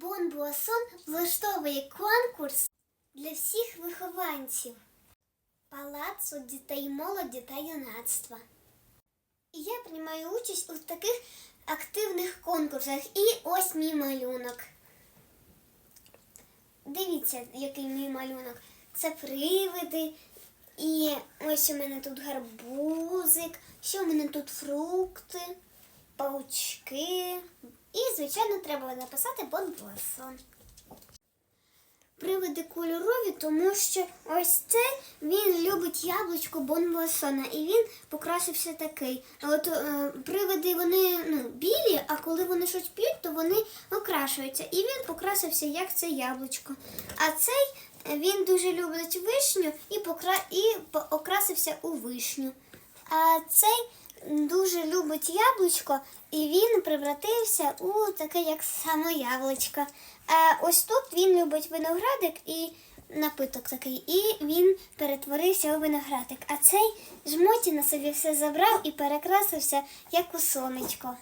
Бон Буасон влаштовує конкурс для всіх вихованців Палацу дітей молоді та юнацтва. І я приймаю участь у таких активних конкурсах. І ось мій малюнок. Дивіться, який мій малюнок. Це привиди. І ось у мене тут гарбузик, ще у мене тут фрукти, паучки. І, звичайно, треба написати Бонбуасон. Привиди кольорові, тому що ось цей він любить яблучко Бонбуасона, і він покрасився такий. От е, привиди вони ну, білі, а коли вони щось п'ють, то вони окрашуються. І він покрасився як це яблучко. А цей е, він дуже любить вишню і, покра... і окрасився у вишню. А цей дуже любить яблучко, і він превратився у таке, як само яблучко. А ось тут він любить виноградик і напиток такий, і він перетворився у виноградик. А цей жмоті на собі все забрав і перекрасився, як у сонечко.